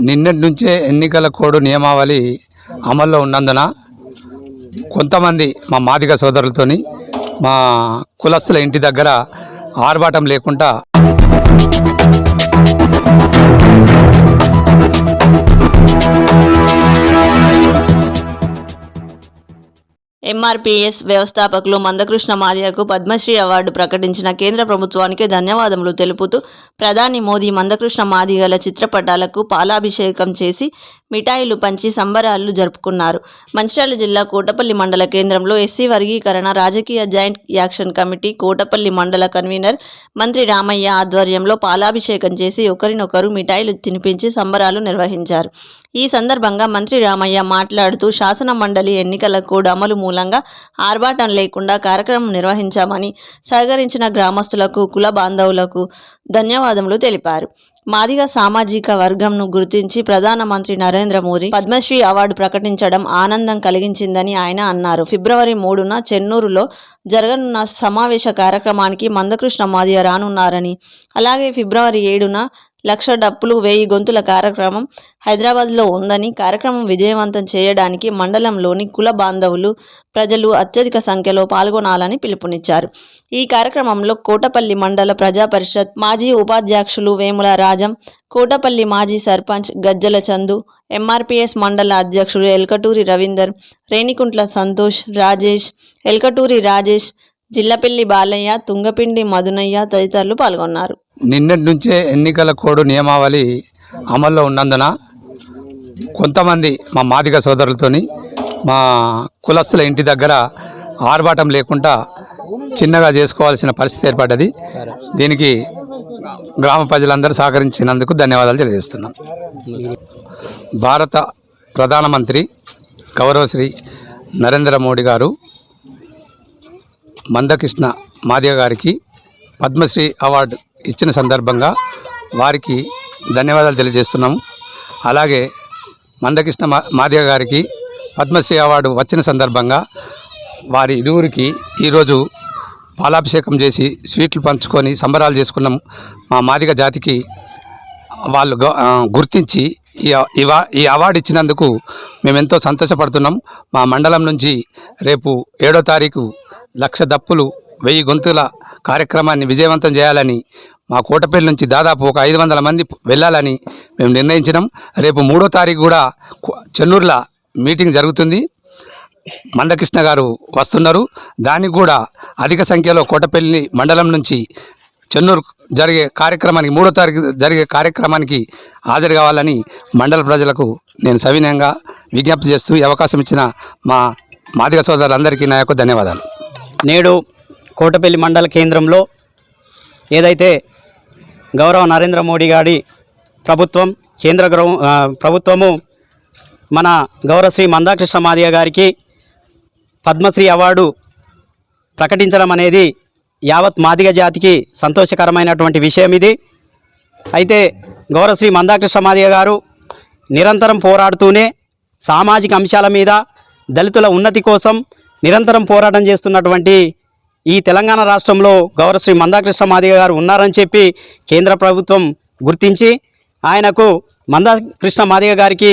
నిన్నటి నుంచే ఎన్నికల కోడ్ నియమావళి అమల్లో ఉన్నందున కొంతమంది మా మాదిగ సోదరులతోని మా కులస్తుల ఇంటి దగ్గర ఆర్భాటం లేకుండా ఎంఆర్పీఎస్ వ్యవస్థాపకులు మందకృష్ణ మారియాకు పద్మశ్రీ అవార్డు ప్రకటించిన కేంద్ర ప్రభుత్వానికి ధన్యవాదములు తెలుపుతూ ప్రధాని మోదీ మందకృష్ణ మాదిగల చిత్రపటాలకు పాలాభిషేకం చేసి మిఠాయిలు పంచి సంబరాలు జరుపుకున్నారు. మంచిర్యాల జిల్లా కోటపల్లి మండల కేంద్రంలో ఎస్సీ వర్గీకరణ రాజకీయ జాయింట్ యాక్షన్ కమిటీ కోటపల్లి మండల కన్వీనర్ మంత్రి రామయ్య ఆధ్వర్యంలో పాలాభిషేకం చేసి ఒకరినొకరు మిఠాయిలు తినిపించి సంబరాలు నిర్వహించారు. ఈ సందర్భంగా మంత్రి రామయ్య మాట్లాడుతూ శాసన మండలి ఎన్నికల కోడ్ అమలు మూలంగా ఆర్భాటం లేకుండా కార్యక్రమం నిర్వహించామని సహకరించిన గ్రామస్తులకు కుల బాంధవులకు ధన్యవాదములు తెలిపారు. మాదిగ సామాజిక వర్గంను గుర్తించి ప్రధానమంత్రి నరేంద్ర మోదీ పద్మశ్రీ అవార్డు ప్రకటించడం ఆనందం కలిగించిందని ఆయన అన్నారు. ఫిబ్రవరి మూడున చెన్నూరులో జరగనున్న సమావేశ కార్యక్రమానికి మందకృష్ణ మాదిగ రానున్నారని అలాగే ఫిబ్రవరి ఏడున లక్ష డప్పులు వెయ్యి గొంతుల కార్యక్రమం హైదరాబాద్లో ఉందని కార్యక్రమం విజయవంతం చేయడానికి మండలంలోని కుల బాంధవులు ప్రజలు అత్యధిక సంఖ్యలో పాల్గొనాలని పిలుపునిచ్చారు. ఈ కార్యక్రమంలో కోటపల్లి మండల ప్రజా పరిషత్ మాజీ ఉపాధ్యక్షులు వేముల రాజం కోటపల్లి మాజీ సర్పంచ్ గజ్జల చందు ఎంఆర్పిఎస్ మండల అధ్యక్షులు ఎల్కటూరి రవీందర్ రేణికుంట్ల సంతోష్ రాజేష్ ఎల్కటూరి రాజేష్ జిల్లపల్లి బాలయ్య తుంగపిండి మధునయ్య తదితరులు పాల్గొన్నారు. నిన్నటి నుంచే ఎన్నికల కోడ్ నియమావళి అమల్లో ఉన్నందున కొంతమంది మా మాదిగ సోదరులతోని మా కులస్తుల ఇంటి దగ్గర ఆర్భాటం లేకుండా చిన్నగా చేసుకోవాల్సిన పరిస్థితి ఏర్పడ్డది. దీనికి గ్రామ ప్రజలందరూ సహకరించినందుకు ధన్యవాదాలు తెలియజేస్తున్నాం. భారత ప్రధానమంత్రి గౌరవశ్రీ నరేంద్ర మోడీ గారు మందకృష్ణ మాదిగ గారికి పద్మశ్రీ అవార్డు ఇచ్చిన సందర్భంగా వారికి ధన్యవాదాలు తెలియజేస్తున్నాము. అలాగే మందకృష్ణ మా మాదిగ గారికి పద్మశ్రీ అవార్డు వచ్చిన సందర్భంగా వారి ఇరువురికి ఈరోజు పాలాభిషేకం చేసి స్వీట్లు పంచుకొని సంబరాలు చేసుకున్నాం మా మాదిగ జాతికి వాళ్ళు గుర్తించి ఈ ఈ అవార్డు ఇచ్చినందుకు మేమెంతో సంతోషపడుతున్నాం. మా మండలం నుంచి రేపు ఏడో తారీఖు లక్ష దప్పులు వెయ్యి గొంతుల కార్యక్రమాన్ని విజయవంతం చేయాలని మా కోటపల్లి నుంచి దాదాపు ఒక ఐదు వందల మంది వెళ్ళాలని మేము నిర్ణయించినాం. రేపు మూడో తారీఖు కూడా చెన్నూరులో మీటింగ్ జరుగుతుంది. మండకృష్ణ గారు వస్తున్నారు. దానికి కూడా అధిక సంఖ్యలో కోటపల్లి మండలం నుంచి చెన్నూరు జరిగే కార్యక్రమానికి మూడో తారీఖు జరిగే కార్యక్రమానికి హాజరు కావాలని మండల ప్రజలకు నేను సవినయంగా విజ్ఞప్తి చేస్తూ అవకాశం ఇచ్చిన మా మాదిగ సోదరులందరికీ నా యొక్క ధన్యవాదాలు. నేడు కోటపల్లి మండల కేంద్రంలో ఏదైతే గౌరవ నరేంద్ర మోడీ గారి ప్రభుత్వం కేంద్ర ప్రభుత్వము మన గౌరవశ్రీ మందాకృష్ణ మాదిగ గారికి పద్మశ్రీ అవార్డు ప్రకటించడం అనేది యావత్ మాదిగ జాతికి సంతోషకరమైనటువంటి విషయం ఇది. అయితే గౌరవశ్రీ మందాకృష్ణ మాదిగ గారు నిరంతరం పోరాడుతూనే సామాజిక అంశాల మీద దళితుల ఉన్నతి కోసం నిరంతరం పోరాటం చేస్తున్నటువంటి ఈ తెలంగాణ రాష్ట్రంలో గౌరవశ్రీ మందాకృష్ణ మాదిగ గారు ఉన్నారని చెప్పి కేంద్ర ప్రభుత్వం గుర్తించి ఆయనకు మందాకృష్ణ మాదిగ గారికి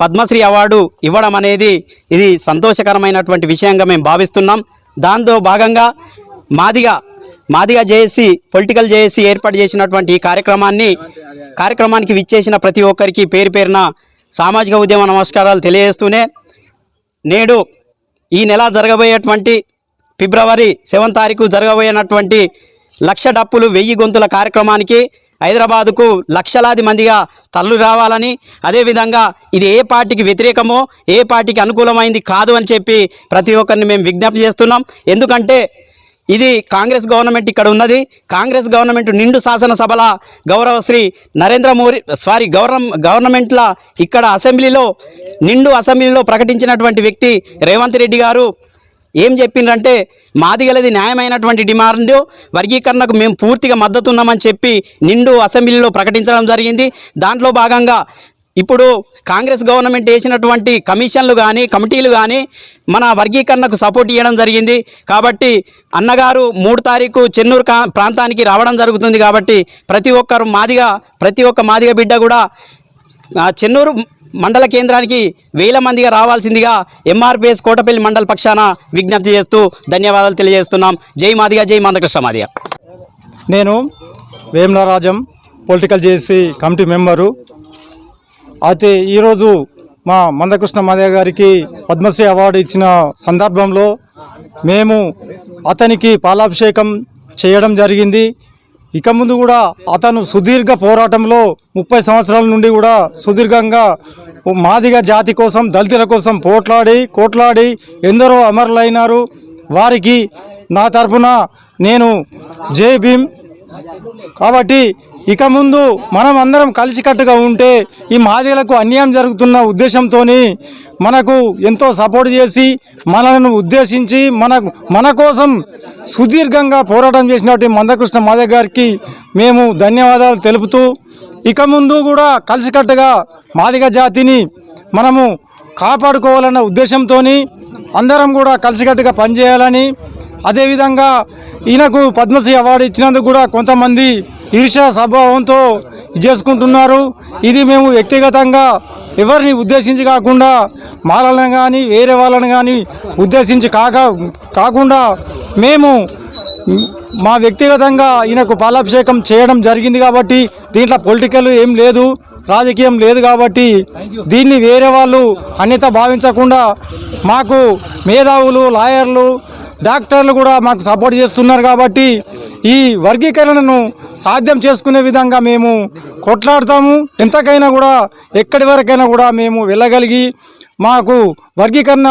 పద్మశ్రీ అవార్డు ఇవ్వడం అనేది ఇది సంతోషకరమైనటువంటి విషయంగా మేము భావిస్తున్నాం. దాంతో భాగంగా Madiga Madiga JAC political JAC ఏర్పాటు చేసినటువంటి ఈ కార్యక్రమాన్ని కార్యక్రమానికి విచ్చేసిన ప్రతి ఒక్కరికి పేరు పేరున సామాజిక ఉద్యమ నమస్కారాలు తెలియజేస్తూనే నేడు ఈ నెల జరగబోయేటువంటి ఫిబ్రవరి సెవెన్ తారీఖు జరగబోయేటువంటి లక్ష డప్పులు వెయ్యి గొంతుల కార్యక్రమానికి హైదరాబాదుకు లక్షలాది మందిగా తల్లు రావాలని అదేవిధంగా ఇది ఏ పార్టీకి వ్యతిరేకమో ఏ పార్టీకి అనుకూలమైంది కాదు అని చెప్పి ప్రతి ఒక్కరిని మేము విజ్ఞప్తి చేస్తున్నాం. ఎందుకంటే ఇది కాంగ్రెస్ గవర్నమెంట్ ఇక్కడ ఉన్నది. కాంగ్రెస్ గవర్నమెంట్ నిండు శాసనసభల గౌరవ శ్రీ నరేంద్ర మోడీ సారీ గవర్న గవర్నమెంట్ల ఇక్కడ అసెంబ్లీలో నిండు అసెంబ్లీలో ప్రకటించినటువంటి వ్యక్తి రేవంత్ రెడ్డి గారు ఏం చెప్పిండ్రంటే మాదిగలది న్యాయమైనటువంటి డిమాండ్ వర్గీకరణకు మేము పూర్తిగా మద్దతు ఉన్నామని చెప్పి నిండు అసెంబ్లీలో ప్రకటించడం జరిగింది. దాంట్లో భాగంగా ఇప్పుడు కాంగ్రెస్ గవర్నమెంట్ వేసినటువంటి కమిషన్లు కానీ కమిటీలు కానీ మన వర్గీకరణకు సపోర్ట్ ఇవ్వడం జరిగింది. కాబట్టి అన్నగారు మూడు తారీఖు చెన్నూరు కా ప్రాంతానికి రావడం జరుగుతుంది కాబట్టి ప్రతి ఒక్కరు మాదిగా ప్రతి ఒక్క మాదిగ బిడ్డ కూడా చెన్నూరు మండల కేంద్రానికి వేల మందిగా రావాల్సిందిగా ఎంఆర్పిఎస్ కోటపల్లి మండల పక్షాన విజ్ఞప్తి చేస్తూ ధన్యవాదాలు తెలియజేస్తున్నాం. జై మాదిగా జై మందకృష్ణ మాదిగా. నేను Vemularajam political JC committee member. అయితే ఈరోజు మా మందకృష్ణ మాదయ్య గారికి పద్మశ్రీ అవార్డు ఇచ్చిన సందర్భంలో మేము అతనికి పాలాభిషేకం చేయడం జరిగింది. ఇక ముందు కూడా అతను సుదీర్ఘ పోరాటంలో ముప్పై సంవత్సరాల నుండి కూడా సుదీర్ఘంగా మాదిగ జాతి కోసం దళితుల కోసం పోట్లాడి కోట్లాడి ఎందరో అమరులైనారు. వారికి నా తరఫున నేను జై భీమ్ కాబట్టి ఇక ముందు మనం అందరం కలిసికట్టుగా ఉంటే ఈ మాదిగలకు అన్యాయం జరుగుతున్న ఉద్దేశంతో మనకు ఎంతో సపోర్ట్ చేసి మనలను ఉద్దేశించి మన మన కోసం సుదీర్ఘంగా పోరాటం చేసినటువంటి మందకృష్ణ మాదే గారికి మేము ధన్యవాదాలు తెలుపుతూ ఇక ముందు కూడా కలిసికట్టుగా మాదిగ జాతిని మనము కాపాడుకోవాలన్న ఉద్దేశంతో అందరం కూడా కలిసికట్టుగా పనిచేయాలని అదేవిధంగా ఈయనకు పద్మశ్రీ అవార్డు ఇచ్చినందుకు కూడా కొంతమంది ఈర్ష్యా స్వభావంతో ఇది చేసుకుంటున్నారు. ఇది మేము వ్యక్తిగతంగా ఎవరిని ఉద్దేశించి కాకుండా మాలలను కానీ వేరే వాళ్ళని కానీ ఉద్దేశించి కాక కాకుండా మేము మా వ్యక్తిగతంగా ఈయనకు పాలాభిషేకం చేయడం జరిగింది కాబట్టి దీంట్లో పొలిటికల్ ఏం లేదు రాజకీయం లేదు కాబట్టి దీన్ని వేరే వాళ్ళు అన్యత భావించకుండా మాకు మేధావులు లాయర్లు డాక్టర్లు కూడా మాకు సపోర్ట్ చేస్తున్నారు కాబట్టి ఈ వర్గీకరణను సాధ్యం చేసుకునే విధంగా మేము కొట్లాడతాము. ఎంతకైనా కూడా ఎక్కడి వరకైనా కూడా మేము వెళ్ళగలిగి మాకు వర్గీకరణ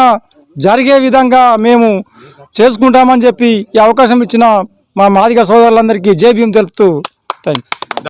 జరిగే విధంగా మేము చేసుకుంటామని చెప్పి ఈ అవకాశం ఇచ్చిన మా మాదిగ సోదరులందరికీ జేబీఎం తెలుపుతూ థ్యాంక్స్